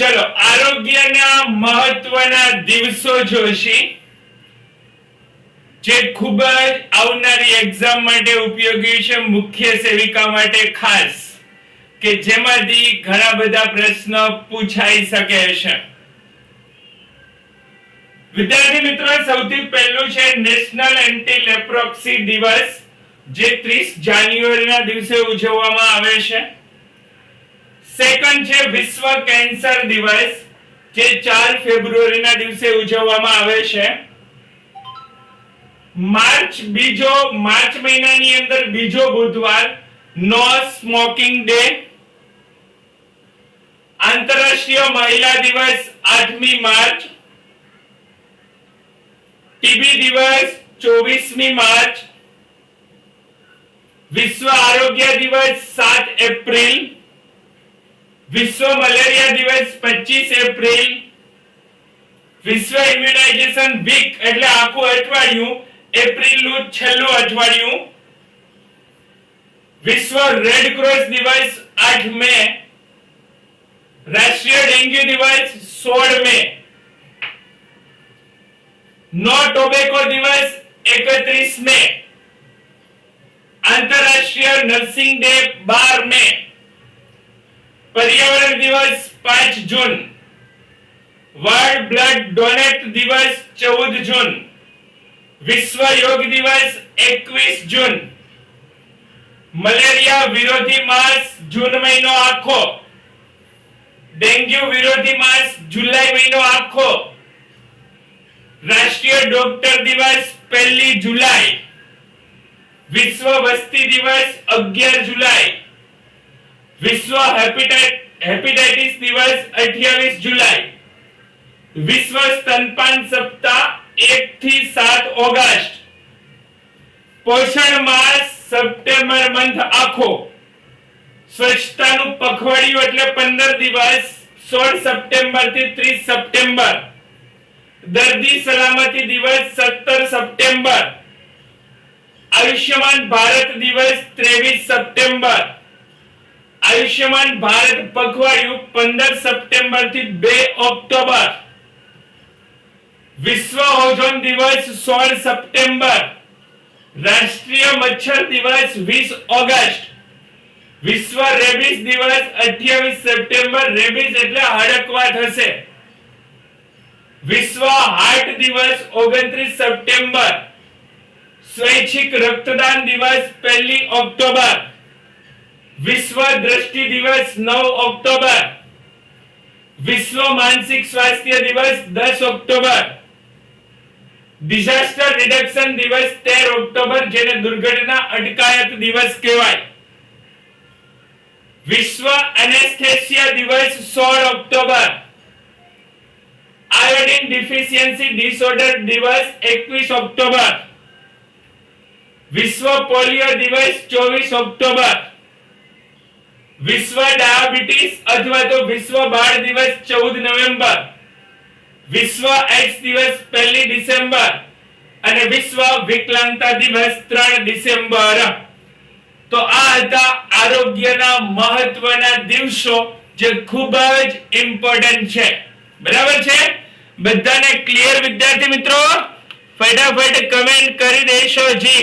ચલો, આરોગ્યના મહત્વના દિવસો જોશી. જે ખૂબ જ આવનારી એક્ઝામ માટે ઉપયોગી છે, મુખ્ય સેવિકા માટે ખાસ. કે જેમાંથી ઘણા બધા પ્રશ્નો પૂછાઈ શકે છે. વિદ્યાર્થી મિત્રો, સૌથી પહેલું છે નેશનલ એન્ટી લેપ્રોક્સી દિવસ જે 30 જાન્યુઆરીના દિવસે ઉજવવામાં આવે છે. સેકન્ડ છે વિશ્વ કેન્સર દિવસ, જે 4 ફેબ્રુઆરીના દિવસે ઉજવવામાં આવે છે. માર્ચ બીજો, માર્ચ મહિનાની અંદર બીજો બુધવાર નો સ્મોકિંગ ડે આંતરરાષ્ટ્રીય મહિલા દિવસ 8મી માર્ચ. ટીબી દિવસ 24મી માર્ચ. વિશ્વ આરોગ્ય દિવસ 7 એપ્રિલ. વિશ્વ મલેરિયા દિવસ 25 એપ્રિલ વિશ્વ ઇમ્યુનાઇઝેશન વીક એટલે આખું અઠવાડિયું એપ્રિલનું છેલ્લું અઠવાડિયું વિશ્વ રેડ ક્રોસ દિવસ 8 મે રાષ્ટ્રીય ડેન્ગ્યુ દિવસ 16 મે નો ટોબેકો દિવસ 31 મે આંતરરાષ્ટ્રીય નર્સિંગ ડે 12 મે પર્યાવરણ દિવસ પાંચ જૂન. વર્લ્ડ બ્લડ ડોનેટ દિવસ ચૌદ જૂન. વિશ્વ યોગ દિવસ 21 જૂન. મલેરિયા વિરોધી માસ જૂન મહિનો આખો. ડેન્ગ્યુ વિરોધી માસ જુલાઈ મહિનો આખો. રાષ્ટ્રીય ડોક્ટર દિવસ પહેલી જુલાઈ. વિશ્વ વસ્તી દિવસ 11 જુલાઈ. વિશ્વ હેપેટાઇટ, હેપેટાઇટિસ દિવસ 28 જુલાઈ. વિશ્વ સ્તનપાન સપ્તાહ 1 થી 7 ઓગસ્ટ. પોષણ માસ સપ્ટેમ્બર મંથ આખો. સ્વચ્છતાનું પખવાડિયું એટલે 15 દિવસ 16 સપ્ટેમ્બરથી 30 સપ્ટેમ્બર. દર્દી સલામતી દિવસ 17 સપ્ટેમ્બર. આયુષ્યમાન ભારત દિવસ 23 સપ્ટેમ્બર. આયુષ્યમાન ભારત પખવાડિયું 15 સપ્ટેમ્બરથી બે ઓક્ટોબર. વિશ્વ ઓઝોન દિવસ સોળ સપ્ટેમ્બર. રાષ્ટ્રીય મચ્છર દિવસ વીસ ઓગસ્ટ. વિશ્વ રેબીસ દિવસ 28 સપ્ટેમ્બર. રેબીસ એટલે હડકવા થશે. વિશ્વ હાર્ટ દિવસ 29 સપ્ટેમ્બર. સ્વૈચ્છિક રક્તદાન દિવસ પહેલી ઓક્ટોબર. વિશ્વ દ્રષ્ટિ દિવસ 9 ઓક્ટોબર. વિશ્વ માનસિક સ્વાસ્થ્ય દિવસ 10 ઓક્ટોબર. ડિઝાસ્ટર રિડક્શન દિવસ 13 ઓક્ટોબર, જેને દુર્ઘટના અટકાયત દિવસ કહેવાય. વિશ્વ એનેસ્થેસિયા દિવસ 16 ઓક્ટોબર. આયોડિન ડિફિશિયન્સી ડિસઓર્ડર દિવસ 21 ઓક્ટોબર. વિશ્વ પોલિયો દિવસ 24 ઓક્ટોબર. વિશ્વ ડાયાબિટીસ અથવા તો વિશ્વ બાળ દિવસ 14 નવેમ્બર, વિશ્વ એડ્સ દિવસ 1 ડિસેમ્બર અને વિશ્વ વિકલાંગતા દિવસ 3 ડિસેમ્બર. તો આ હતા આરોગ્યના મહત્વના દિવસો જે ખૂબ જ ઇમ્પોર્ટન્ટ છે. બરાબર છે? બધાને ક્લિયર વિદ્યાર્થી મિત્રો? ફટાફટ કમેન્ટ કરી દેશો જી.